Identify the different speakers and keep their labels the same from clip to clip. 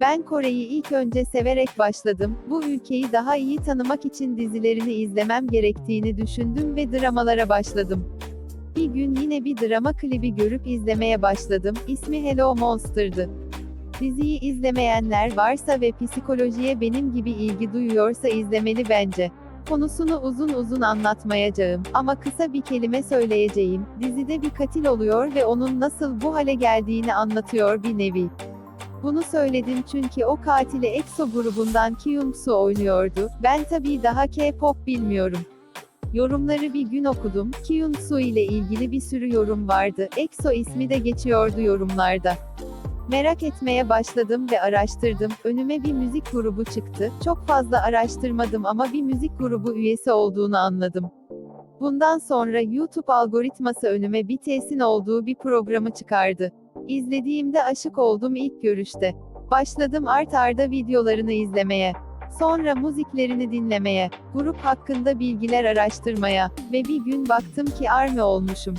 Speaker 1: Ben Kore'yi ilk önce severek başladım. Bu ülkeyi daha iyi tanımak için dizilerini izlemem gerektiğini düşündüm ve dramalara başladım. Bir gün yine bir drama klibi görüp izlemeye başladım. İsmi Hello Monster'dı. Diziyi izlemeyenler varsa ve psikolojiye benim gibi ilgi duyuyorsa izlemeli bence. Konusunu uzun uzun anlatmayacağım ama kısa bir kelime söyleyeceğim. Dizide bir katil oluyor ve onun nasıl bu hale geldiğini anlatıyor bir nevi. Bunu söyledim çünkü o katili EXO grubundan Kyung Soo oynuyordu. Ben tabii daha K-pop bilmiyorum. Yorumları bir gün okudum. Kyung Soo ile ilgili bir sürü yorum vardı. EXO ismi de geçiyordu yorumlarda. Merak etmeye başladım ve araştırdım. Önüme bir müzik grubu çıktı. Çok fazla araştırmadım ama bir müzik grubu üyesi olduğunu anladım. Bundan sonra YouTube algoritması önüme BTS'in olduğu bir programı çıkardı. İzlediğimde aşık oldum ilk görüşte. Başladım art arda videolarını izlemeye. Sonra müziklerini dinlemeye, grup hakkında bilgiler araştırmaya ve bir gün baktım ki ARMY olmuşum.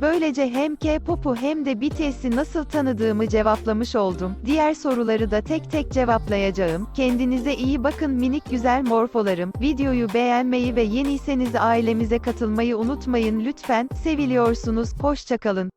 Speaker 2: Böylece hem K-pop'u hem de BTS'i nasıl tanıdığımı cevaplamış oldum. Diğer soruları da tek tek cevaplayacağım. Kendinize iyi bakın minik güzel morfolarım. Videoyu beğenmeyi ve yeniyseniz ailemize katılmayı unutmayın lütfen. Seviliyorsunuz. Hoşçakalın.